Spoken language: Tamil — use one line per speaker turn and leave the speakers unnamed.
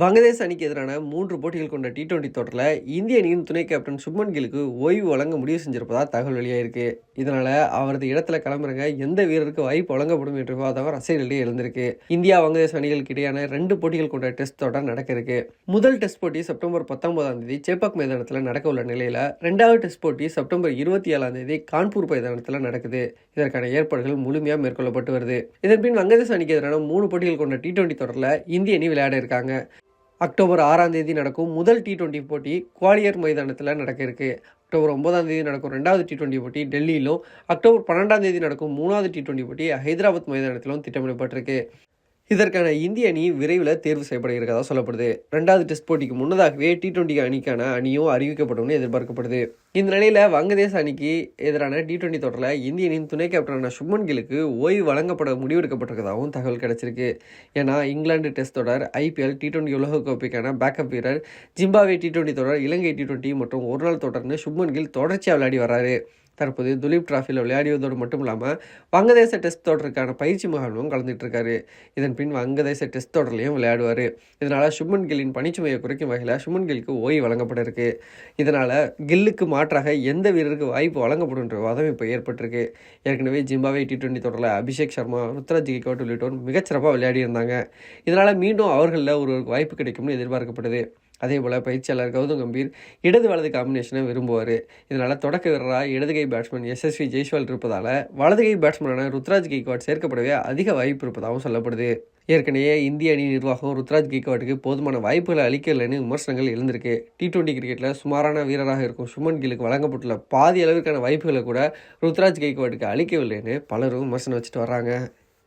வங்கதேச அணிக்கு எதிரான மூன்று போட்டிகள் கொண்ட டி டுவெண்டி தொடரில் இந்திய அணியின் துணை கேப்டன் சுப்மன் கிலுக்கு ஓய்வு வழங்க முடிவு செஞ்சிருப்பதாக தகவல் வெளியாயிருக்கு. இதனால் அவரது இடத்துல கிளம்புறங்க எந்த வீரருக்கு வாய்ப்பு வழங்கப்படும் என்ற விவாதம் ரசிகர்களிடையே எழுந்திருக்கு. இந்தியா வங்கதேச அணிகளுக்கு இடையான ரெண்டு போட்டிகள் கொண்ட டெஸ்ட் தொடர் நடக்க இருக்கு முதல் டெஸ்ட் போட்டி செப்டம்பர் பத்தொன்பதாம் தேதி சேப்பாக் மைதானத்தில் நடக்க உள்ள நிலையில் ரெண்டாவது டெஸ்ட் போட்டி செப்டம்பர் இருபத்தி ஏழாம் தேதி கான்பூர் மைதானத்தில் நடக்குது. இதற்கான ஏற்பாடுகள் முழுமையாக மேற்கொள்ளப்பட்டு வருது. இதன்பின் வங்கதேச அணிக்கு எதிரான மூணு போட்டிகள் கொண்ட டி டுவெண்டி தொடரில் இந்திய அணி விளையாட இருக்காங்க. அக்டோபர் ஆறாம் தேதி நடக்கும் முதல் டி டுவெண்ட்டி போட்டி குவாலியர் மைதானத்தில் நடக்க இருக்கு. அக்டோபர் ஒன்பதாம் தேதி நடக்கும் ரெண்டாவது டி டுவெண்ட்டி போட்டி டெல்லியிலும் அக்டோபர் பன்னெண்டாம் தேதி நடக்கும் மூணாவது டி டுவெண்ட்டி போட்டி ஹைதராபாத் மைதானத்திலும் திட்டமிடப்பட்டிருக்கு. இதற்கான இந்திய அணி விரைவில் தேர்வு செய்யப்பட இருக்கிறதா சொல்லப்படுது. ரெண்டாவது டெஸ்ட் போட்டிக்கு முன்னதாகவே டி டுவெண்ட்டி அணிக்கான அணியும் அறிவிக்கப்படும்னு எதிர்பார்க்கப்படுது. இந்த நிலையில் வங்கதேச அணிக்கு எதிரான டி டுவெண்ட்டி தொடரில் இந்திய அணியின் துணை கேப்டனான சுப்மன் கிலுக்கு ஓய்வு வழங்கப்பட முடிவெடுக்கப்பட்டிருக்கதாகவும் தகவல் கிடைச்சிருக்கு. ஏன்னா இங்கிலாந்து டெஸ்ட் தொடர் ஐபிஎல் டி டுவெண்ட்டி உலகக்கோப்பைக்கான பேக்கப் வீரர் ஜிம்பாவே டி டுவெண்ட்டி தொடர் இலங்கை டி டுவெண்ட்டி மற்றும் ஒரு நாள் தொடர்னு சுப்மன் கில் தொடர்ச்சியாக விளையாடி வராரு. தற்போது துலீப் டிராஃபியில் விளையாடியதோடு மட்டும் இல்லாமல் வங்கதேச டெஸ்ட் தொடருக்கான பயிற்சி முகாமிலும் கலந்துட்டு இருக்காரு. இதன் பின் வங்கதேச டெஸ்ட் தொடர்லையும் விளையாடுவார். இதனால் சுப்மன் கில்லின் பணிச்சுமையை குறைக்கும் வகையில் சுப்மன் கில்லுக்கு ஓய்வு வழங்கப்பட இருக்கு இதனால் கில்லுக்கு மாற்றாக எந்த வீரருக்கு வாய்ப்பு வழங்கப்படும் என்ற வாதம் இப்போ ஏற்பட்டிருக்கு. ஏற்கனவே ஜிம்பாவே டி டுவெண்ட்டி தொடரில் அபிஷேக் சர்மா ருத்ராஜ் கிகோட் உள்ளிட்டோர் மிகச்சிறப்பாக விளையாடி இருந்தாங்க இதனால் மீண்டும் அவர்களில் ஒரு வாய்ப்பு கிடைக்கும்னு எதிர்பார்க்கப்படுது. அதே போல் பயிற்சியாளர் கௌதம் கம்பீர் இடது வலது காம்பினேஷனை விரும்புவார். இதனால் தொடக்க வீரராக இடது கை பேட்ஸ்மேன் எஸ்எஸ்வி ஜெய்ஸ்வால் இருப்பதால் வலது கை பேட்ஸ்மேனான ருத்ராஜ் கெய்க்வாட் சேர்க்கப்படவே அதிக வாய்ப்பு இருப்பதாகவும் சொல்லப்படுது. ஏற்கனவே இந்திய அணி நிர்வாகம் ருத்ராஜ் கெய்க்வாட்டுக்கு போதுமான வாய்ப்புகளை அளிக்கலைன்னு விமர்சனங்கள் எழுந்திருக்கு. டி டுவெண்ட்டி கிரிக்கெட்டில் சுமாரான வீரராக இருக்கும் சுமன் கிலுக்கு வழங்கப்பட்டுள்ள பாதி அளவிற்கான வாய்ப்புகளை கூட ருத்ராஜ் கெய்க்வாட்டுக்கு அளிக்கவில்லைன்னு பலரும் விமர்சனம் வச்சுட்டு வராங்க